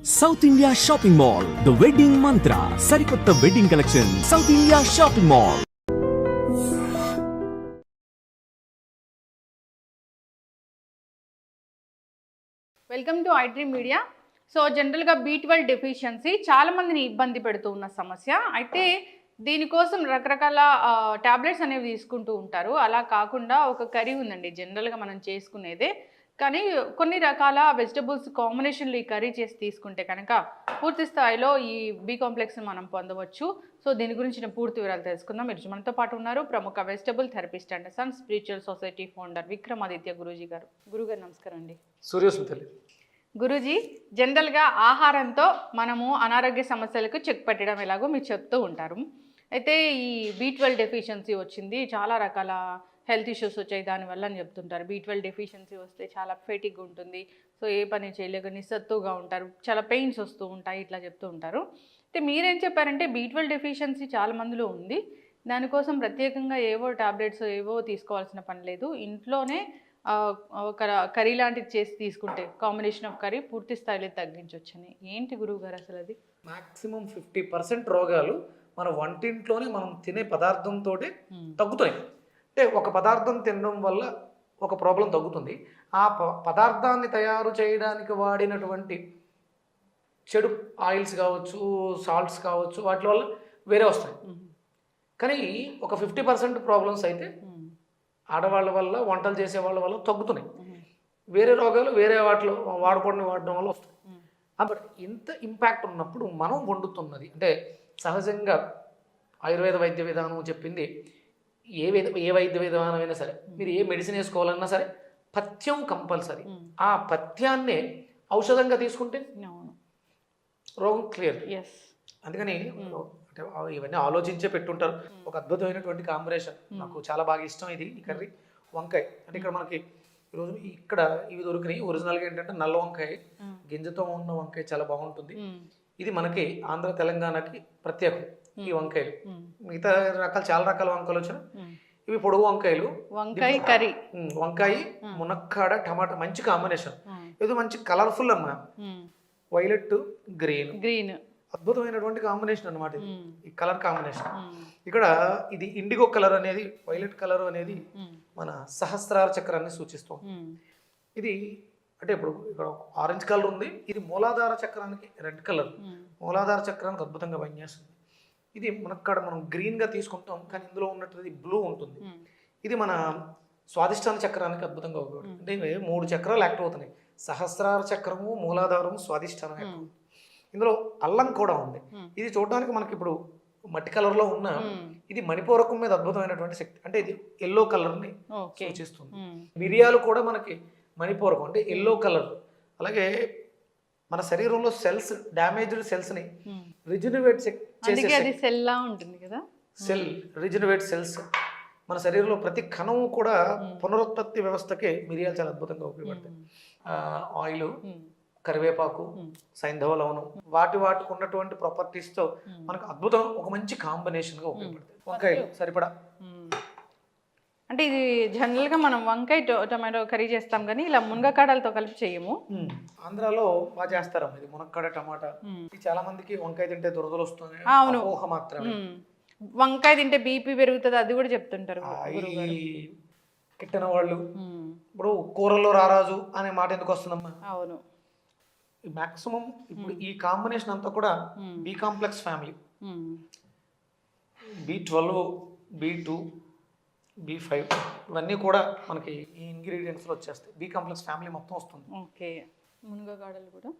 South India shopping mall the wedding Mantra సరికొత్త wedding collection south India shopping mall welcome to iDream media so జనరల్గా B twelve deficiency చాలా మందిని ఇబ్బంది పెడుతూ ఉన్న సమస్య. అయితే దీనికోసం రకరకాల టాబ్లెట్స్ అనేవి తీసుకుంటూ ఉంటారు. అలా కాకుండా ఒక కర్రీ ఉందండి. జనరల్గా మనం చేసుకునేదే కానీ కొన్ని రకాల వెజిటబుల్స్ కాంబినేషన్లో ఈ కర్రీ చేసి తీసుకుంటే కనుక పూర్తి స్థాయిలో ఈ బీ కాంప్లెక్స్ని మనం పొందవచ్చు. సో దీని గురించి నేను పూర్తి వివరాలు తెలుసుకుందాం. మీరు మనతో పాటు ఉన్నారు ప్రముఖ vegetable therapist and sun spiritual society founder Vikramaditya Guruji garu. గురుగారు నమస్కారం అండి. సూర్యస్మితలి గురూజీ జనరల్గా ఆహారంతో మనము అనారోగ్య సమస్యలకు చెక్ పెట్టడం ఎలాగో మీరు చెప్తూ ఉంటారు. అయితే ఈ బీ ట్వెల్వ్ డెఫిషియన్సీ వచ్చింది. చాలా రకాల హెల్త్ ఇష్యూస్ వచ్చాయి దానివల్ల అని చెప్తుంటారు. బీ ట్వెల్వ్ డెఫిషియన్సీ వస్తే చాలా ఫెటిక్ ఉంటుంది. సో ఏ పని చేయలేక నిస్సత్తుగా ఉంటారు. చాలా పెయిన్స్ వస్తూ ఉంటాయి ఇట్లా చెప్తూ ఉంటారు. అయితే మీరేం చెప్పారంటే బీ ట్వెల్వ్ డెఫిషియన్సీ చాలా మందిలో ఉంది. దానికోసం ప్రత్యేకంగా ఏవో టాబ్లెట్స్ ఏవో తీసుకోవాల్సిన పని లేదు. ఇంట్లోనే ఒక కర్రీ లాంటిది చేసి తీసుకుంటే కాంబినేషన్ ఆఫ్ కర్రీ పూర్తి స్థాయిలో తగ్గించవచ్చని ఏంటి గురువు గారు అసలు అది? మాక్సిమం ఫిఫ్టీ పర్సెంట్ రోగాలు మన వంటింట్లోనే మనం తినే పదార్థంతో తగ్గుతాయి అంటే ఒక పదార్థం తినడం వల్ల ఒక ప్రాబ్లం తగ్గుతుంది. ఆ ప- పదార్థాన్ని తయారు చేయడానికి వాడినటువంటి చెడు ఆయిల్స్ కావచ్చు సాల్ట్స్ కావచ్చు వాటి వల్ల వేరే వస్తాయి. కానీ ఒక ఫిఫ్టీ పర్సెంట్ ప్రాబ్లమ్స్ అయితే ఆడవాళ్ళ వల్ల వంటలు చేసే వాళ్ళ వల్ల తగ్గుతున్నాయి. వేరే రోగాలు వేరే వాటిలో వాడకూడని వాడడం వల్ల వస్తాయి. కాబట్టి ఇంత ఇంపాక్ట్ ఉన్నప్పుడు మనం వండుతున్నది అంటే సహజంగా ఆయుర్వేద వైద్య విధానం చెప్పింది ఏ విధ ఏ వైద్య విధానం అయినా సరే మీరు ఏ మెడిసిన్ వేసుకోవాలన్నా సరే పథ్యం కంపల్సరీ. ఆ పథ్యాన్నే ఔషధంగా తీసుకుంటే రోగం క్లియర్. అందుకని అంటే ఇవన్నీ ఆలోచించే పెట్టుంటారు. ఒక అద్భుతమైనటువంటి కాంబినేషన్. నాకు చాలా బాగా ఇష్టం ఇది ఈ కర్రీ. వంకాయ. అంటే ఇక్కడ మనకి ఈరోజు ఇక్కడ ఇవి దొరికినాయి. ఒరిజినల్గా ఏంటంటే నల్ల వంకాయ. గింజతో ఉన్న వంకాయ చాలా బాగుంటుంది. ఇది మనకి ఆంధ్ర తెలంగాణకి ప్రత్యేకం. ఈ వంకాయలు. మిగతా రకాలు చాలా రకాల వంకాయలు వచ్చినాయి ఇవి పొడుగు వంకాయలు. వంకాయ కర్రీ. వంకాయ మునక్కాడ టమాటా మంచి కాంబినేషన్. ఇది మంచి కలర్ఫుల్ అమ్మా. Violet green. గ్రీన్. అద్భుతమైనటువంటి కాంబినేషన్ అనమాట ఇది. ఈ కలర్ కాంబినేషన్. ఇక్కడ ఇది ఇండిగో కలర్ అనేది వైలెట్ కలర్ అనేది మన సహస్రార చక్రాన్ని సూచిస్తుంది ఇది అంటే ఇప్పుడు ఇక్కడ ఆరెంజ్ కలర్ ఉంది. ఇది మూలాధార చక్రానికి రెడ్ కలర్. మూలాధార చక్రానికి అద్భుతంగా పనిచేస్తుంది. ఇది మనక్కడ మనం గ్రీన్గా తీసుకుంటాం కానీ ఇందులో ఉన్నటువంటి బ్లూ ఉంటుంది. ఇది మన స్వాదిష్టాన చక్రానికి అద్భుతంగా ఉపయోగపడుతుంది. అంటే మూడు చక్రాలు యాక్టివ్ అవుతున్నాయి. సహస్రార చక్రము మూలాధారము స్వాదిష్టానం యాక్టివ్. ఇందులో అల్లం కూడా ఉంది. ఇది చూడడానికి మనకి ఇప్పుడు మట్టి కలర్లో ఉన్న ఇది మణిపూరకం మీద అద్భుతమైనటువంటి శక్తి. అంటే ఇది ఎల్లో కలర్ని సూచిస్తుంది. మిరియాలు కూడా మనకి మణిపూరకం అంటే ఎల్లో కలర్. అలాగే మన శరీరంలో సెల్స్ డ్యామేజ్డ్ రిజనరేట్ అందుకే చేసే అది సెల్లా ఉంటుంది కదా? సెల్ రిజనరేట్ సెల్స్ మన శరీరంలో ప్రతి కణం కూడా పునరుత్పత్తి వ్యవస్థకే మిరియాలు చాలా అద్భుతంగా ఉపయోగపడతాయి. ఆయిల్ కరివేపాకు సైంధవ లవణం వాటి వాటికి ఉన్నటువంటి properties తో మనకు అద్భుతం ఒక మంచి combination గా ఉపయోగపడతాయి. వంకాయలు సరిపడా. అంటే ఇది జనరల్గా మనం వంకాయ టొ- టొమాటో కర్రీ చేస్తాం కానీ ఇలా మునగకాడలతో కలిపి చేయము. ఆంధ్రాలో బాగా చేస్తారమ్మ ఇది మునక్కాడ టమాటా. ఇది చాలా మందికి వంకాయ తింటే దురదలు వస్తుంది అవును. అపోహ మాత్రమే. వంకాయ తింటే బీపీ పెరుగుతుంది అది కూడా చెప్తుంటారు కిట్టిన వాళ్ళు. ఇప్పుడు కూరల్లో రారాజు అనే మాట ఎందుకు వస్తుందమ్మా? అవును. మాక్సిమం ఇప్పుడు ఈ కాంబినేషన్ అంతా కూడా B complex family. B twelve B two B five ఇవన్నీ కూడా మనకి ఈ ఇంగ్రీడియంట్స్లో వచ్చేస్తాయి. బి కాంప్లెక్స్ ఫ్యామిలీ మొత్తం వస్తుంది. ఓకే. మునగకాడలు కూడా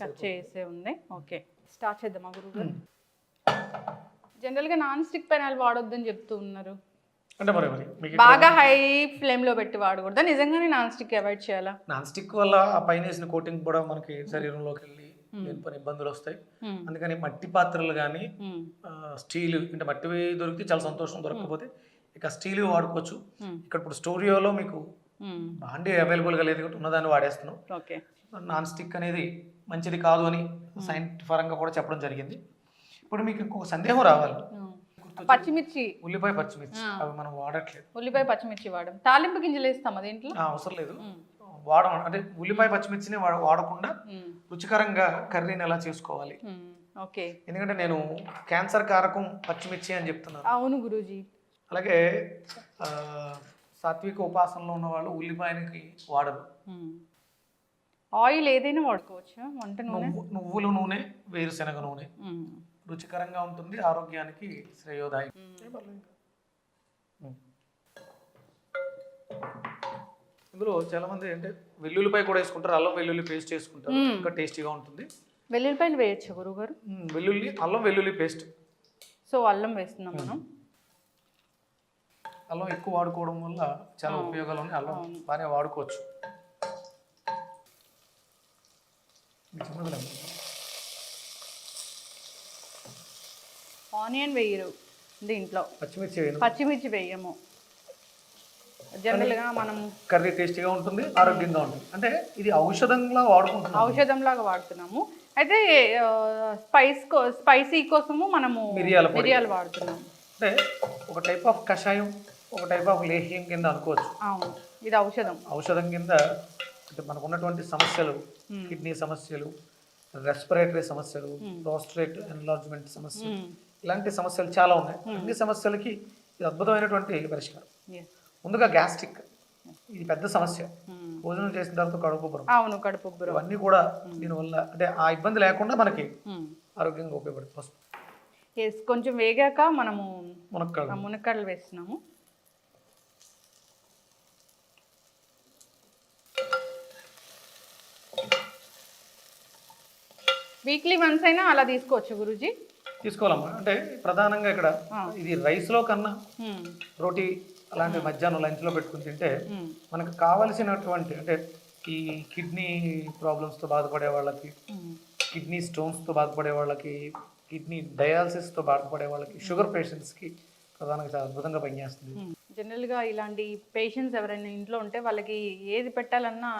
కట్ చేసే ఉంది. ఓకే. స్టార్ట్ చేద్దామా గురువు గారు? జనరల్గా నాన్ స్టిక్ పెనాలు వాడొద్దని చెప్తూ ఉన్నారు. అంటే మరి మరి బాగా హై ఫ్లేమ్లో పెట్టి వాడకూడదా? నిజంగానే నాన్ స్టిక్ అవాయిడ్ చేయాలా? నాన్ స్టిక్ వల్ల ఆ పైన వేసిన కోటింగ్ కూడా మనకి శరీరంలోకి వెళ్ళి లేని పని ఇబ్బందులు వస్తాయి. అందుకని మట్టి పాత్రలు కానీ. స్టీల్ అంటే మట్టివి దొరికితే చాలా సంతోషం దొరకకపోతే ఇక స్టీల్ వాడుకోవచ్చు. ఇక్కడ ఇప్పుడు స్టూడియోలో మీకు. బాండీ అవైలబుల్గా లేదు ఉన్నదాన్ని వాడేస్తున్నాం. ఓకే. నాన్ స్టిక్ అనేది మంచిది కాదు అని సైన్స్ పరంగా కూడా చెప్పడం జరిగింది. ఇప్పుడు మీకు ఇంకొక సందేహం రావాలి. పచ్చిమిర్చి. ఉల్లిపాయ పచ్చిమిర్చి. అవి మనం వాడట్లేదు. ఉల్లిపాయ పచ్చిమిర్చి వాడడం తాలింపు గింజలు వేస్తాం అదేంట్లో అవసరం లేదు. వాడడం అంటే ఉల్లిపాయ పచ్చిమిర్చిని వాడ- వాడకుండా. రుచికరంగా కర్రీని ఎలా చేసుకోవాలి. ఓకే. ఎందుకంటే నేను క్యాన్సర్ కారకం పచ్చిమిర్చి అని చెప్తున్నాను. అవును గురూజీ. అలాగే ఆ, సాత్విక ఉపాసనలో ఉన్న వాళ్ళు ఉల్లిపాయనికి వాడరు. ఆయిల్ ఏదైనా వాడుకోవచ్చా వంట నూనె. నువ్వు నువ్వుల నూనె వేరుశనగ నూనె. రుచికరంగా ఉంటుంది ఆరోగ్యానికి శ్రేయోదాయం. ఇందులో చాలా మంది అంటే వెల్లుల్లిపాయ కూడా వేసుకుంటారు అల్లం వెల్లుల్లి పేస్ట్ వేసుకుంటారు. ఇంకా టేస్టీగా ఉంటుంది. వెల్లుల్లిపాయలు వేయచ్చా గురుగారు ఉం, వెల్లుల్లి అల్లం వెల్లుల్లి పేస్ట్. సో అల్లం వేస్తున్నాం మనం. అల్లం ఎక్కువ వాడుకోవడం వల్ల చాలా ఉపయోగాలు ఉన్నాయి అల్లం. బాగానే వాడుకోవచ్చు. ఆనియన్ వేయరు దీంట్లో. పచ్చిమిర్చి వేయను. పచ్చిమిర్చి వేయము. జనరల్గా మనం కర్రీ టేస్టీగా ఉంటుంది ఆరోగ్యంగా ఉంటుంది. అంటే ఇది ఔషధంలా వాడుకుంటున్నాం ఔషధంలాగా వాడుతున్నాము. అయితే స్పైస్ స్పైసీ కోసము మనము మిరియాల. మిరియాలు వాడుతున్నాము. అంటే ఒక టైప్ ఆఫ్ కషాయం ఒక టైప్ ఆఫ్ లేహ్యం కింద అనుకోవచ్చు. అవును. ఇది ఔషధం. ఔషధం కింద అంటే మనకు ఉన్నటువంటి సమస్యలు కిడ్నీ సమస్యలు రెస్పిరేటరీ సమస్యలు ప్రోస్ట్రేట్ ఎన్లార్జ్మెంట్ సమస్యలు. ఇలాంటి సమస్యలు చాలా ఉన్నాయి. అన్ని సమస్యలకి ఇది అద్భుతమైనటువంటి పరిష్కారం. ముందుగా గ్యాస్ట్రిక్. ఇది పెద్ద సమస్య. భోజనం చేసిన తర్వాత కడుపు అవును కడుపు ఇవన్నీ కూడా దీనివల్ల అంటే ఆ ఇబ్బంది లేకుండా మనకి. ఆరోగ్యంగా ఉపయోగపడుతుంది. కొంచెం వేగాక మనము మునక్కాడ ఆ మునక్కాడలు వేస్తున్నాము. వీక్లీ వన్స్ అయినా అలా తీసుకోవచ్చు గురూజీ తీసుకోవాలమ్మా అంటే ప్రధానంగా ఇక్కడ. ఇది రైస్లో కన్నా. రోటీ అలాంటి మధ్యాహ్నం లంచ్లో పెట్టుకుని తింటే. మనకు కావలసినటువంటి అంటే ఈ కిడ్నీ ప్రాబ్లమ్స్తో బాధపడే వాళ్ళకి. కిడ్నీ స్టోన్స్తో బాధపడే వాళ్ళకి కిడ్నీ డయాలసిస్తో బాధపడే వాళ్ళకి షుగర్ పేషెంట్స్కి ప్రధానంగా చాలా అద్భుతంగా పనిచేస్తుంది. జనరల్గా ఇలాంటి పేషెంట్స్ ఎవరైనా ఇంట్లో ఉంటే వాళ్ళకి ఏది పెట్టాలన్నా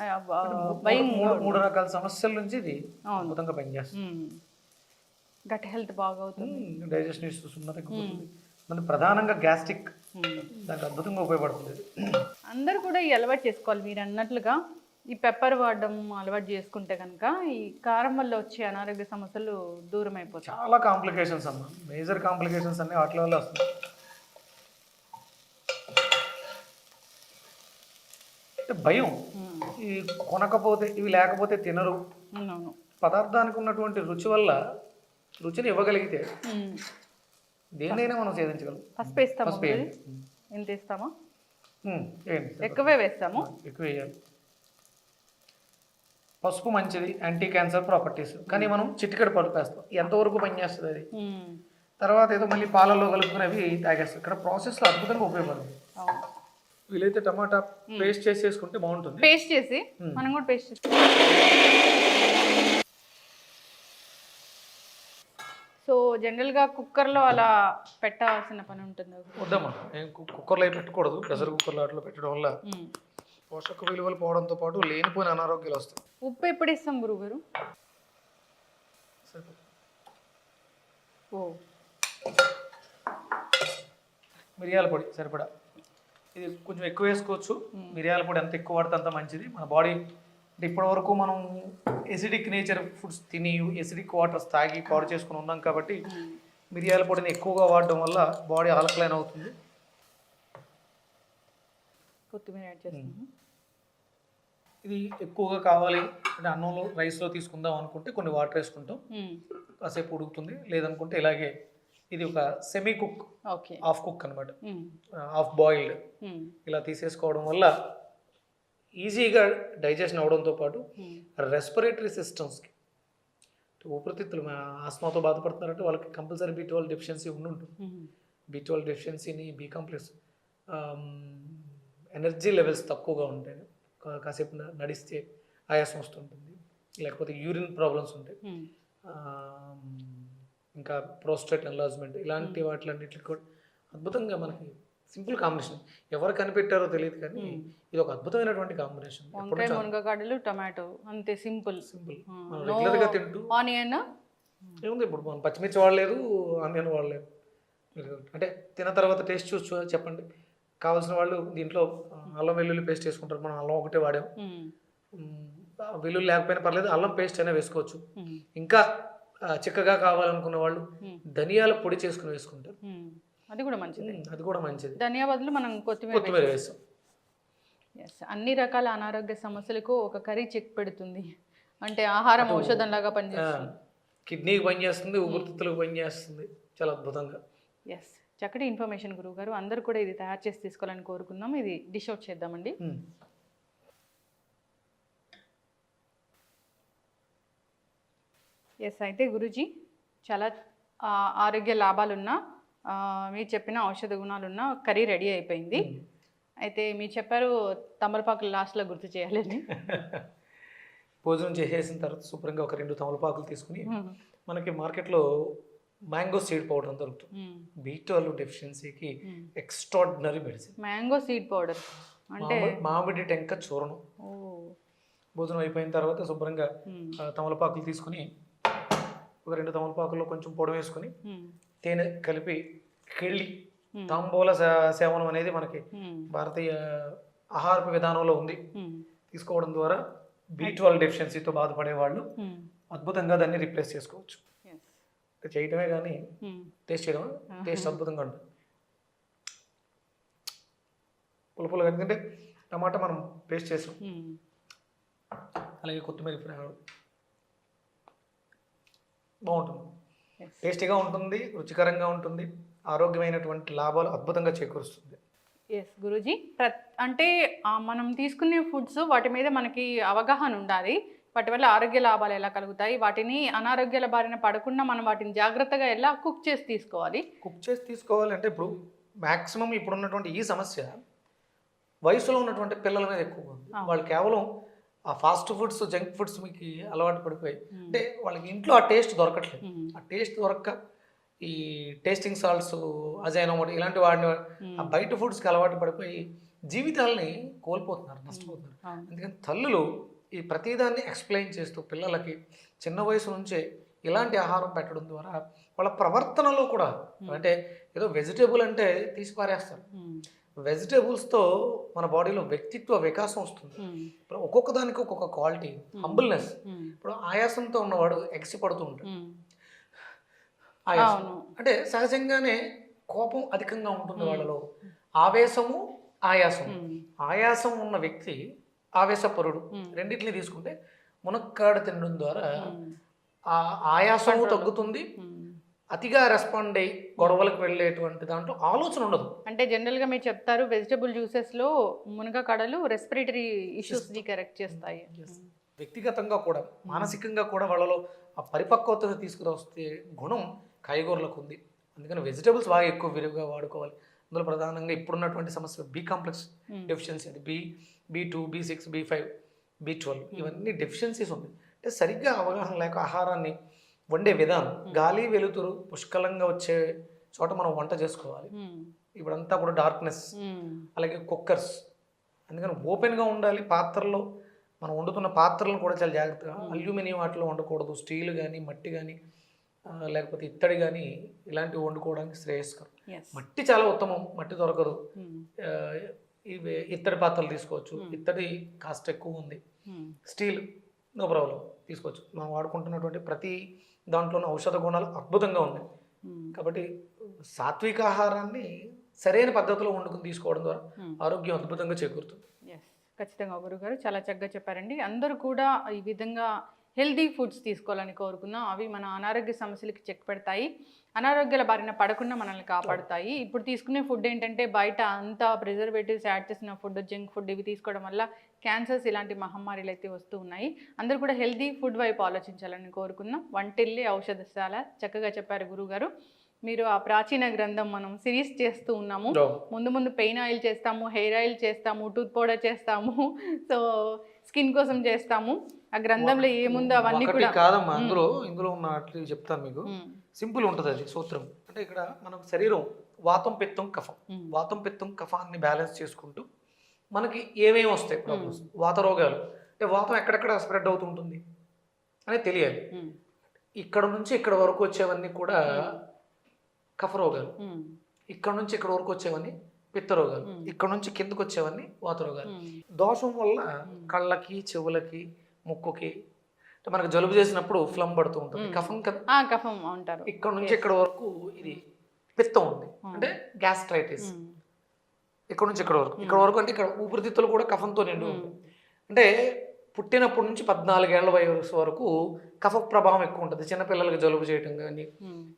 మూడు మూడు రకాల సమస్యల నుంచి ఇది. అద్భుతంగా పనిచేస్తుంది. గట్ హెల్త్ బాగా అవుతుంది డైజెషన్ ఇష్యూస్ ఉన్న తగ్గిపోతుంది మన ప్రధానంగా గ్యాస్ట్రిక్. దానికి అద్భుతంగా ఉపయోగపడుతుంది. అందరూ కూడా ఈ అలవాటు చేసుకోవాలి. మీరు అన్నట్లుగా ఈ పెప్పర్ వాడడం అలవాటు చేసుకుంటే కనుక ఈ కారం వల్ల వచ్చే అనారోగ్య సమస్యలు దూరం అయిపోతాయి. చాలా కాంప్లికేషన్స్ అమ్మా. మేజర్ కాంప్లికేషన్స్ అన్ని వాటి వల్ల వస్తాయి అంటే భయం. ఈ కొనకపోతే ఇవి లేకపోతే తినరు. పదార్థానికి ఉన్నటువంటి రుచి వల్ల రుచిని ఇవ్వగలిగితే. దేన్నైనా మనం సేధించగలం పసుపు వేస్తాము ఎంత వేస్తామా? ఎక్కువే వేస్తాము. ఎక్కువ వేయాలి. పసుపు మంచిది యాంటీ క్యాన్సర్ ప్రాపర్టీస్ కానీ మనం చిటికెడు పసుపు వేస్తాం. ఎంతవరకు పనిచేస్తుంది అది. తర్వాత ఏదో మళ్ళీ పాలల్లో కలుపుకునేవి తాగేస్తాం. ఇక్కడ ప్రాసెస్లో అద్భుతంగా ఉపయోగపడుతుంది. వీలైతే టమాటా పేస్ట్ చేసేసుకుంటే బాగుంటుంది. పేస్ట్ చేసి మనం కూడా పేస్ట్ చేసి సో జనరల్గా కుక్కర్లో అలా పెట్టాల్సిన పని ఉంటుంది? వద్దమ్మా ఏం కు- కుక్కర్లో అవి పెట్టకూడదు. ప్రెషర్ కుక్కర్లో అట్లా పెట్టడం వల్ల మ్మ్. పోషక విలువలు పోవడంతో పాటు లేనిపోయిన అనారోగ్యాలు వస్తాయి. ఉప్పు ఎప్పుడు ఇస్తాం గురుగారు సరిపోతుంది. ఓ. మిరియాల పొడి సరిపడా. ఇది కొంచెం ఎక్కువ వేసుకోవచ్చు. మిరియాల పొడి ఎంత ఎక్కువ వాడితే అంత మంచిది. మన బాడీ అంటే ఇప్పటి వరకు మనం ఎసిడిక్ నేచర్ ఫుడ్స్ తిని ఎసిడిక్ వాటర్స్ తాగి పాడు చేసుకుని ఉన్నాం కాబట్టి మిరియాల పొడిని ఎక్కువగా వాడడం వల్ల బాడీ ఆల్కలైన్ అవుతుంది. కొత్తిమీర యాడ్ చేస్తాము ఇది ఎక్కువగా కావాలి అంటే అన్నంలో రైస్లో తీసుకుందాం అనుకుంటే కొన్ని వాటర్ వేసుకుంటాం. కాసేపు ఉడుకుతుంది. లేదనుకుంటే ఇలాగే ఇది ఒక సెమీ కుక్ హాఫ్ కుక్ అనమాట. Half boiled. ఇలా తీసేసుకోవడం వల్ల ఈజీగా డైజెషన్ అవడంతో పాటు. రెస్పిరేటరీ సిస్టమ్స్కి ఊపిరితిత్తులు ఆస్మాతో బాధపడుతున్నారంటే వాళ్ళకి కంపల్సరీ బీ ట్వెల్వ్ డెఫిషియన్సీ ఉండి ఉంటుంది మ్మ్. బీ ట్వెల్వ్ డెఫిషియన్సీని బీ కాంప్లెక్స్ ఎనర్జీ లెవెల్స్ తక్కువగా ఉంటాయి కాసేపు నడిస్తే ఆయాసం వస్తుంటుంది లేకపోతే యూరిన్ ప్రాబ్లమ్స్ ఉంటాయి. ఆమ్, ఇంకా ప్రోస్టేట్ ఎన్లాజ్మెంట్ ఇలాంటి వాటిలన్నిటికి కూడా అద్భుతంగా మనకి సింపుల్ కాంబినేషన్. ఎవరు కనిపెట్టారో తెలియదు కానీ ఇది ఒక అద్భుతమైనటువంటి కాంబినేషన్. వంకాయ మునగకాడలు టమాటో అంతే సింపుల్. సింపుల్. రెగ్యులర్గా తింటూ ఆనియన్? ఏముంది ఇప్పుడు మనం పచ్చిమిర్చి వాడలేదు ఆనియన్ వాడలేదు. అంటే తిన్న తర్వాత టేస్ట్ చూసి చెప్పండి. కావాల్సిన వాళ్ళు దీంట్లో అల్లం వెల్లుల్లి పేస్ట్ వేసుకుంటారు. మనం అల్లం ఒకటే వాడాం. వెల్లుల్లి లేకపోయినా పర్లేదు అల్లం పేస్ట్ అయినా వేసుకోవచ్చు. ఇంకా చిక్కగా కావాలనుకున్న వాళ్ళు ధనియాల పొడి చేసుకుని వేసుకుంటారు. అది కూడా మంచిది. అది కూడా మంచిది. ధనియా బదులు మనం కొత్తిమీర కొత్తిమీర వేస్తాం. ఎస్ అన్ని రకాల అనారోగ్య సమస్యలకు ఒక కర్రీ చెక్ పెడుతుంది. అంటే ఆహారం ఔషధం లాగా పనిచేస్తుంది. కిడ్నీకి పనిచేస్తుంది ఊపిరితిత్తులకు పనిచేస్తుంది. చాలా అద్భుతంగా. ఎస్ చక్కటి ఇన్ఫర్మేషన్ గురువు గారు. అందరూ కూడా ఇది తయారు చేసి తీసుకోవాలని కోరుకుందాం. ఇది డిష్ అవుట్ చేద్దామండి. ఎస్ అయితే గురుజీ చాలా ఆరోగ్య లాభాలున్న మీరు చెప్పిన ఔషధ గుణాలున్న కర్రీ రెడీ అయిపోయింది. అయితే మీరు చెప్పారు తమలపాకులు లాస్ట్లో గుర్తు చేయాలని భోజనం చేసేసిన తర్వాత శుభ్రంగా ఒక రెండు తమలపాకులు తీసుకుని మనకి మార్కెట్లో మ్యాంగో సీడ్ పౌడర్ దొరుకుతుంది. B twelve డెఫిషియన్సీకి extraordinary medicine. Mango seed powder. అంటే మామిడి టెంక చూర్ణం. ఓ. భోజనం అయిపోయిన తర్వాత శుభ్రంగా తమలపాకులు తీసుకుని ఒక రెండు తమలపాకుల్లో కొంచెం పొడి వేసుకుని. తేనె కలిపి కెళ్ళి. తాంబూల సేవనం అనేది మనకి. భారతీయ ఆహారపు విధానంలో ఉంది. తీసుకోవడం ద్వారా బీ ట్వెల్వ్ డెఫిషియన్సీతో బాధపడే వాళ్ళు. అద్భుతంగా దాన్ని రిప్లేస్ చేసుకోవచ్చు. చేయటమే కానీ. టేస్ట్ చేయడం టేస్ట్ అద్భుతంగా ఉంటుంది పులుపులు ఎందుకంటే టమాటా మనం పేస్ట్ చేసాం. అలాగే కొత్తిమీర బాగుంటుంది. టేస్టీగా ఉంటుంది రుచికరంగా ఉంటుంది ఆరోగ్యమైనటువంటి లాభాలు అద్భుతంగా చేకూరుస్తుంది. ఎస్ గురూజీ. ప్ర అంటే మనం తీసుకునే ఫుడ్స్ వాటి మీద మనకి అవగాహన ఉండాలి. వాటి వల్ల ఆరోగ్య లాభాలు ఎలా కలుగుతాయి? వాటిని అనారోగ్యాల బారిన పడకుండా మనం వాటిని జాగ్రత్తగా ఎలా కుక్ చేసి తీసుకోవాలి? కుక్ చేసి తీసుకోవాలంటే ఇప్పుడు మ్యాక్సిమం ఇప్పుడు ఉన్నటువంటి ఈ సమస్య వయసులో ఉన్నటువంటి పిల్లల మీద ఎక్కువగా ఉంది. వాళ్ళు కేవలం ఆ ఫాస్ట్ ఫుడ్స్ జంక్ ఫుడ్స్ మీకు అలవాటు పడిపోయి. అంటే వాళ్ళకి ఇంట్లో ఆ టేస్ట్ దొరకట్లేదు. ఆ టేస్ట్ దొరక్క ఈ టేస్టింగ్ సాల్ట్స్ అజైనోమోట్ ఇలాంటి వాడిని. ఆ బయట ఫుడ్స్కి అలవాటు పడిపోయి జీవితాలని కోల్పోతున్నారు నష్టపోతున్నారు. అందుకని తల్లులు ఈ ప్రతిదాన్ని ఎక్స్ప్లెయిన్ చేస్తూ పిల్లలకి చిన్న వయసు నుంచే ఇలాంటి ఆహారం పెట్టడం ద్వారా వాళ్ళ ప్రవర్తనలో కూడా అంటే ఏదో వెజిటేబుల్ అంటే తీసి పారేస్తారు. వెజిటేబుల్స్తో మన బాడీలో వ్యక్తిత్వ వికాసం వస్తుంది మ్మ్. ఇప్పుడు ఒక్కొక్క దానికి ఒక్కొక్క క్వాలిటీ హంబుల్నెస్ మ్మ్. ఇప్పుడు ఆయాసంతో ఉన్నవాడు ఎగసి పడుతూ ఉంటాడు. ఆయాసం. అంటే సహజంగానే కోపం అధికంగా ఉంటుంది వాళ్ళలో ఆవేశము ఆయాసం. ఆయాసం ఉన్న వ్యక్తి ఆవేశపరుడు. రెండింటిని తీసుకుంటే మునక్కాడ తినడం ద్వారా. ఆ ఆయాసము తగ్గుతుంది. అతిగా రెస్పాండ్ అయ్యి గొడవలకు వెళ్ళేటువంటి దాంట్లో ఆలోచన ఉండదు. అంటే జనరల్గా మీరు చెప్తారు వెజిటబుల్ జ్యూసెస్లో మునగ ఇష్యూస్ ఇష్యూస్ని కరెక్ట్ చేస్తాయి. వ్యక్తిగతంగా కూడా మానసికంగా కూడా వాళ్ళలో ఆ పరిపక్వతను తీసుకురొస్తే గుణం కాయగూరలకు ఉంది. అందుకని వెజిటేబుల్స్ బాగా ఎక్కువ విరివిగా వాడుకోవాలి. అందులో ప్రధానంగా ఇప్పుడున్నటువంటి సమస్య బి కాంప్లెక్స్. డెఫిషియన్సీ అది. B B two B six B five B twelve ఇవన్నీ డెఫిషియన్సీస్ ఉన్నాయి. అంటే సరిగ్గా అవగాహన లేక ఆహారాన్ని వండే విధానం. గాలి వెలుతురు పుష్కలంగా వచ్చే చోట మనం వంట చేసుకోవాలి. ఇప్పుడంతా కూడా డార్క్నెస్. అలాగే కుక్కర్స్. అందుకని ఓపెన్గా ఉండాలి. పాత్రల్లో మనం వండుతున్న పాత్రలను కూడా చాలా జాగ్రత్తగా అల్యూమినియం వాటిలో వండకూడదు. స్టీల్ కానీ మట్టి కానీ లేకపోతే ఇత్తడి కానీ ఇలాంటివి వండుకోవడానికి శ్రేయస్కరం. మట్టి చాలా ఉత్తమం. మట్టి దొరకదు. ఇవి ఇత్తడి పాత్రలు తీసుకోవచ్చు. ఇత్తడి కాస్ట్ ఎక్కువ ఉంది. Steel no problem. తీసుకోవచ్చు. మనం వాడుకుంటున్నటువంటి ప్రతి దాంట్లోనూ ఔషధ గుణాలు అద్భుతంగా ఉన్నాయి. కాబట్టి సాత్విక ఆహారాన్ని సరైన పద్ధతిలో వండుకుని తీసుకోవడం ద్వారా. ఆరోగ్యం అద్భుతంగా చేకూరుతుంది ఖచ్చితంగా గురుగారు చాలా చక్కగా చెప్పారండి అందరూ కూడా ఈ విధంగా హెల్దీ ఫుడ్స్ తీసుకోవాలని కోరుకుందాం అవి మన అనారోగ్య సమస్యలకి చెక్ పెడతాయి. అనారోగ్యాల బారిన పడకుండా మనల్ని కాపాడుతాయి. ఇప్పుడు తీసుకునే ఫుడ్ ఏంటంటే బయట అంతా ప్రిజర్వేటివ్స్ యాడ్ చేసిన ఫుడ్ జంక్ ఫుడ్ ఇవి తీసుకోవడం వల్ల క్యాన్సర్స్ ఇలాంటి మహమ్మారీలు అయితే వస్తూ ఉన్నాయి. అందరూ కూడా హెల్దీ ఫుడ్ వైపు ఆలోచించాలని కోరుకుందాం వంటిల్లి ఔషధశాల చక్కగా చెప్పారు గురుగారు. మీరు ఆ ప్రాచీన గ్రంథం మనం సిరీస్ చేస్తూ ఉన్నాము. ముందు ముందు పెయిన్ ఆయిల్ చేస్తాము హెయిర్ ఆయిల్ చేస్తాము టూత్ పౌడర్ చేస్తాము. సో స్కిన్ కోసం చేస్తాము. ఆ గ్రంథంలో ఏముందో అవన్నీ కూడా. కాదమ్మా అందులో ఇందులో ఉన్న చెప్తాను మీకు. సింపుల్ ఉంటుంది అది సూత్రం. అంటే ఇక్కడ మనం శరీరం వాతం పిత్తం కఫం. వాతం పిత్తం కఫాన్ని బ్యాలెన్స్ చేసుకుంటూ మనకి ఏమేమి వస్తాయి ప్రాబ్లమ్స్? వాత రోగాలు. అంటే వాతం ఎక్కడెక్కడ స్ప్రెడ్ అవుతుంటుంది అనేది తెలియాలి. ఇక్కడ నుంచి ఇక్కడ వరకు వచ్చేవన్నీ కూడా కఫ రోగాలు. ఇక్కడ నుంచి ఇక్కడ వరకు వచ్చేవన్నీ పిత్త రోగాలు ఇక్కడ నుంచి కిందకు వచ్చేవన్నీ వాత రోగాలు మ్మ్. దోషం వల్ల కళ్ళకి చెవులకి ముక్కుకి అంటే మనకు జలుబు చేసినప్పుడు ఫ్లమ్ పడుతూ ఉంటుంది. కఫం కదా? కఫం అంటారు ఇక్కడ నుంచి ఇక్కడ వరకు ఇది పిత్తం ఉంది. అంటే గ్యాస్ట్రైటిస్. ఇక్కడ నుంచి ఇక్కడ వరకు. ఇక్కడ వరకు అంటే ఇక్కడ ఊపిరితిత్తులు కూడా కఫంతో నిండి ఉంటుంది అంటే పుట్టినప్పటి నుంచి పద్నాలుగేళ్ళ వయసు వరకు కఫ ప్రభావం ఎక్కువ ఉంటుంది. చిన్నపిల్లలకి జలుబు చేయటం కానీ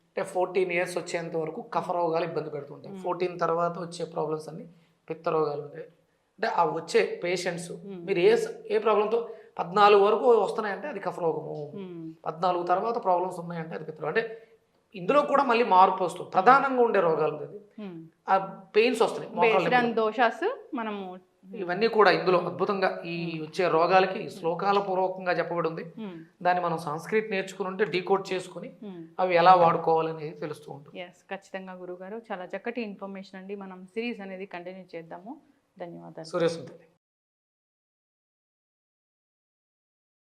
అంటే ఫోర్టీన్ ఇయర్స్ వచ్చేంత వరకు కఫ రోగాలు ఇబ్బంది పెడుతుంటాయి. ఫోర్టీన్ తర్వాత వచ్చే ప్రాబ్లమ్స్ అన్ని పిత్త రోగాలు ఉంటాయి. అంటే ఆ వచ్చే పేషెంట్స్ మీరు ఏ ఏ ప్రాబ్లంతో పద్నాలుగు వరకు వస్తున్నాయంటే అది కఫ రోగము. పద్నాలుగు తర్వాత ప్రాబ్లమ్స్ ఉన్నాయంటే అది పిత్త రోగం. అంటే ఇందులో కూడా మళ్ళీ మార్పు వస్తుంది. ప్రధానంగా ఉండే రోగాలు ఉమ్. ఆ పెయిన్స్ వస్తున్నాయి. మనము ఇవన్నీ కూడా ఇందులో అద్భుతంగా ఈ వచ్చే రోగాలకి శ్లోకాల పూర్వకంగా చెప్పబడి ఉంది ఉమ్, దాన్ని మనం సంస్కృతి నేర్చుకుని ఉంటే డీకోడ్ చేసుకుని ఉమ్. అవి ఎలా వాడుకోవాలనేది తెలుస్తూ ఉంటుంది. ఎస్ ఖచ్చితంగా గురుగారు. చాలా చక్కటి ఇన్ఫర్మేషన్ అండి. మనం సిరీస్ అనేది కంటిన్యూ చేద్దాము. ధన్యవాదాలు. సూర్యసుందరి